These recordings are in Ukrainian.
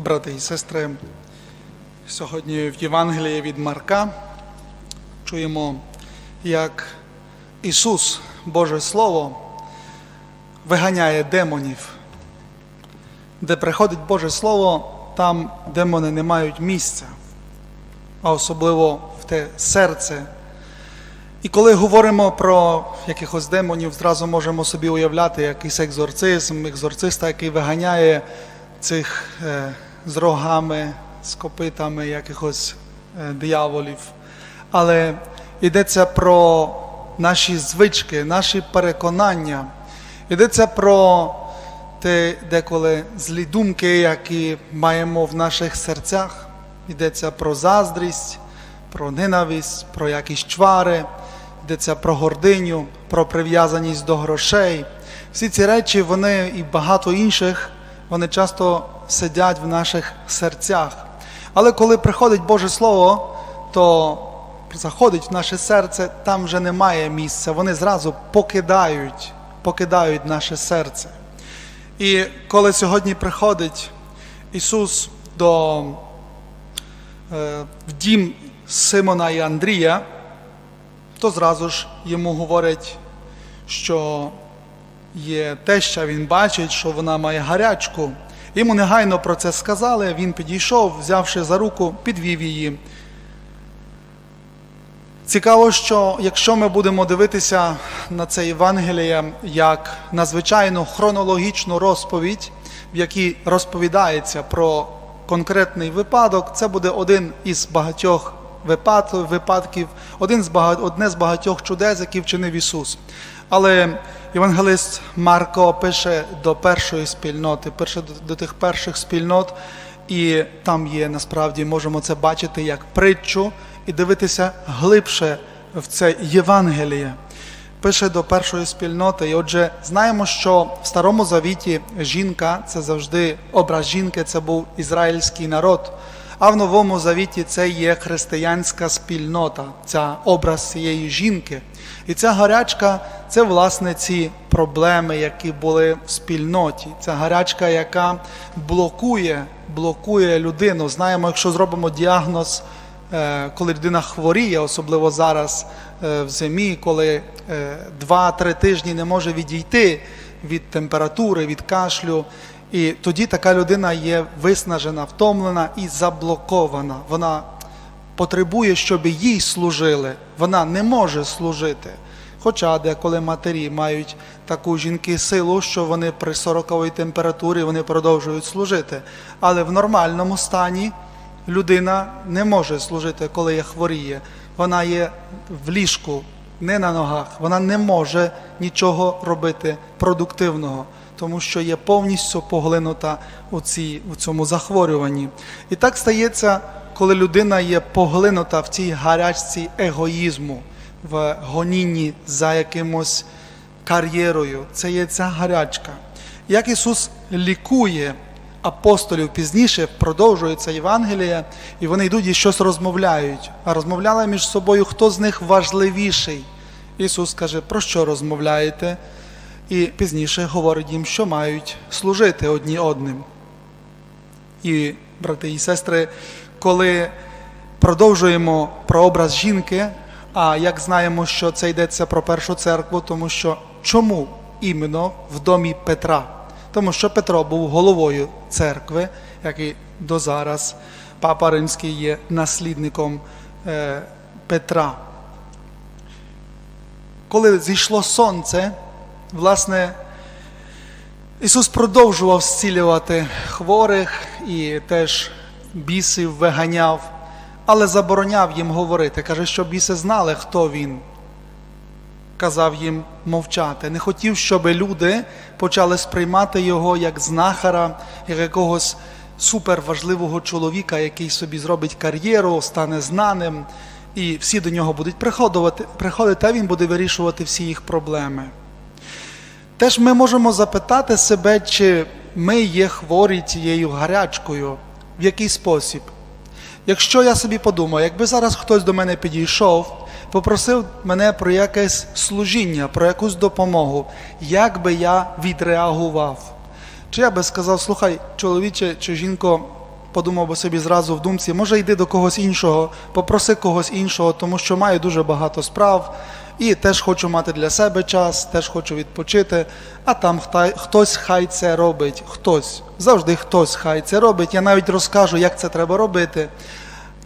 брати і сестри, сьогодні в Євангелії від Марка чуємо, як Ісус, Боже Слово, виганяє демонів. Де приходить Боже Слово, там демони не мають місця, а особливо в те серце. І коли говоримо про якихось демонів, зразу можемо собі уявляти якийсь екзорцизм, екзорциста, який виганяє цих е, з рогами, з копитами якихось е, дияволів. Але йдеться про наші звички, наші переконання. Йдеться про те, деколи злі думки, які маємо в наших серцях. Йдеться про заздрість, про ненависть, про якісь чвари, йдеться про гординю, про прив'язаність до грошей. Всі ці речі, вони і багато інших, вони часто сидять в наших серцях. Але коли приходить Боже Слово, то заходить в наше серце, там вже немає місця. Вони зразу покидають, покидають наше серце. І коли сьогодні приходить Ісус до е, в дім Симона і Андрія, то зразу ж йому говорять, що є те, що він бачить, що вона має гарячку. Йому негайно про це сказали. Він підійшов, взявши за руку, підвів її. Цікаво, що якщо ми будемо дивитися на це Євангеліє як на звичайну хронологічну розповідь, в якій розповідається про конкретний випадок, це буде один із багатьох випад, випадків, один з багать, одне з багатьох чудес, які вчинив Ісус. Але євангелист Марко пише до першої спільноти, пише до тих перших спільнот, і там є насправді можемо це бачити як притчу і дивитися глибше в це Євангеліє. Пише до першої спільноти. І отже, знаємо, що в Старому Завіті жінка це завжди образ жінки, це був ізраїльський народ. А в Новому Завіті це є християнська спільнота, ця образ цієї жінки. І ця гарячка це власне ці проблеми, які були в спільноті. Ця гарячка, яка блокує, блокує людину. Знаємо, якщо зробимо діагноз, е, коли людина хворіє, особливо зараз е, в зимі, коли е, 2-3 тижні не може відійти від температури, від кашлю. І тоді така людина є виснажена, втомлена і заблокована. Вона потребує, щоб їй служили. Вона не може служити. Хоча деколи матері мають таку жінки силу, що вони при 40 температурі вони продовжують служити. Але в нормальному стані людина не може служити, коли є хворіє. Вона є в ліжку, не на ногах. Вона не може нічого робити продуктивного тому що є повністю поглинута у, цій, у цьому захворюванні. І так стається, коли людина є поглинута в цій гарячці егоїзму, в гонінні за якимось кар'єрою. Це є ця гарячка. Як Ісус лікує апостолів пізніше, продовжується Євангеліє, і вони йдуть і щось розмовляють. А розмовляли між собою, хто з них важливіший. Ісус каже, про що розмовляєте? і пізніше говорить їм, що мають служити одні одним. І, брати і сестри, коли продовжуємо про образ жінки, а як знаємо, що це йдеться про першу церкву, тому що чому іменно в домі Петра? Тому що Петро був головою церкви, як і до зараз Папа Римський є наслідником е, Петра. Коли зійшло сонце, Власне, Ісус продовжував зцілювати хворих і теж бісів виганяв, але забороняв їм говорити. Каже, що біси знали, хто він. Казав їм мовчати. Не хотів, щоб люди почали сприймати його як знахара, як якогось суперважливого чоловіка, який собі зробить кар'єру, стане знаним, і всі до нього будуть приходити, приходити, а він буде вирішувати всі їх проблеми. Теж ми можемо запитати себе, чи ми є хворі цією гарячкою, в який спосіб. Якщо я собі подумаю, якби зараз хтось до мене підійшов, попросив мене про якесь служіння, про якусь допомогу, як би я відреагував? Чи я би сказав, слухай, чоловіче чи жінко, подумав би собі зразу в думці, може йди до когось іншого, попроси когось іншого, тому що маю дуже багато справ і теж хочу мати для себе час, теж хочу відпочити, а там хтось хай це робить, хтось, завжди хтось хай це робить. Я навіть розкажу, як це треба робити.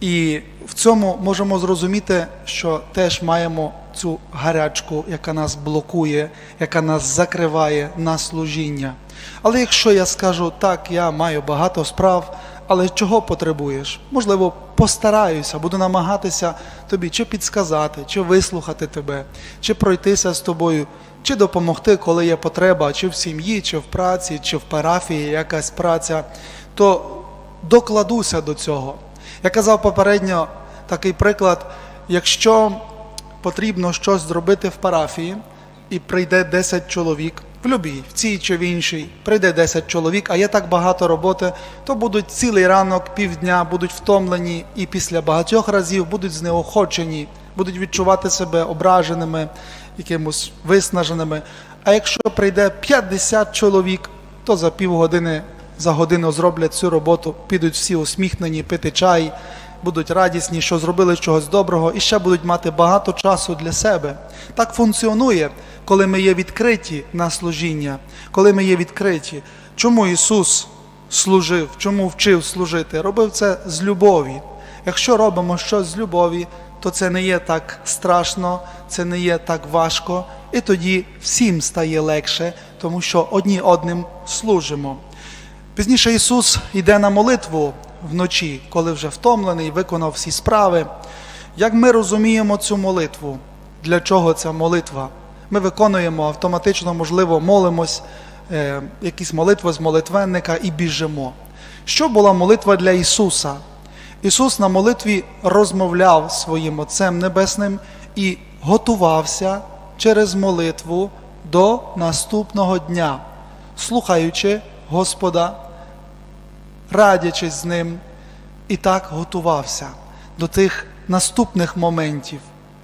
І в цьому можемо зрозуміти, що теж маємо цю гарячку, яка нас блокує, яка нас закриває на служіння. Але якщо я скажу так, я маю багато справ, але чого потребуєш? Можливо, постараюся, буду намагатися тобі чи підсказати, чи вислухати тебе, чи пройтися з тобою, чи допомогти, коли є потреба, чи в сім'ї, чи в праці, чи в парафії якась праця, то докладуся до цього. Я казав попередньо такий приклад, якщо потрібно щось зробити в парафії, і прийде 10 чоловік, в любій, в цій чи в іншій, прийде 10 чоловік, а є так багато роботи, то будуть цілий ранок, півдня, будуть втомлені і після багатьох разів будуть знеохочені, будуть відчувати себе ображеними, якимось виснаженими. А якщо прийде 50 чоловік, то за півгодини, за годину зроблять цю роботу, підуть всі усміхнені, пити чай, будуть радісні, що зробили чогось доброго, і ще будуть мати багато часу для себе. Так функціонує, коли ми є відкриті на служіння, коли ми є відкриті. Чому Ісус служив, чому вчив служити? Робив це з любові. Якщо робимо щось з любові, то це не є так страшно, це не є так важко, і тоді всім стає легше, тому що одні одним служимо. Пізніше Ісус йде на молитву вночі, коли вже втомлений, виконав всі справи. Як ми розуміємо цю молитву? Для чого ця молитва? Ми виконуємо автоматично, можливо, молимось, е, якісь молитви з молитвенника і біжимо. Що була молитва для Ісуса? Ісус на молитві розмовляв своїм Отцем Небесним і готувався через молитву до наступного дня, слухаючи Господа, радячись з ним, і так готувався до тих наступних моментів.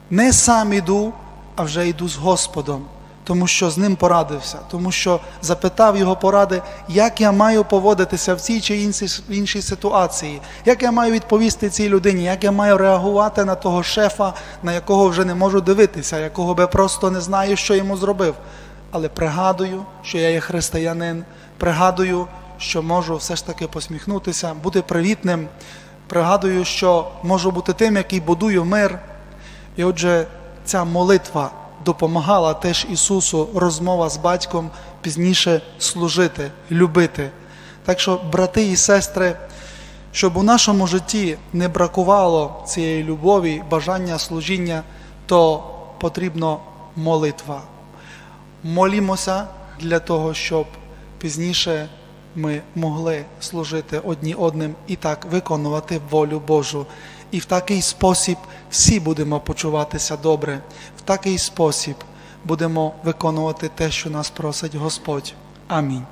Не сам іду, а вже йду з Господом, тому що з ним порадився, тому що запитав його поради, як я маю поводитися в цій чи іншій, іншій ситуації, як я маю відповісти цій людині, як я маю реагувати на того шефа, на якого вже не можу дивитися, якого би просто не знаю, що йому зробив. Але пригадую, що я є християнин, пригадую, що можу все ж таки посміхнутися, бути привітним. Пригадую, що можу бути тим, який будую мир. І отже, ця молитва допомагала теж Ісусу, розмова з батьком пізніше служити, любити. Так що, брати і сестри, щоб у нашому житті не бракувало цієї любові, бажання служіння, то потрібна молитва. Молімося для того, щоб пізніше ми могли служити одні одним і так виконувати волю Божу. І в такий спосіб всі будемо почуватися добре, в такий спосіб будемо виконувати те, що нас просить Господь. Амінь.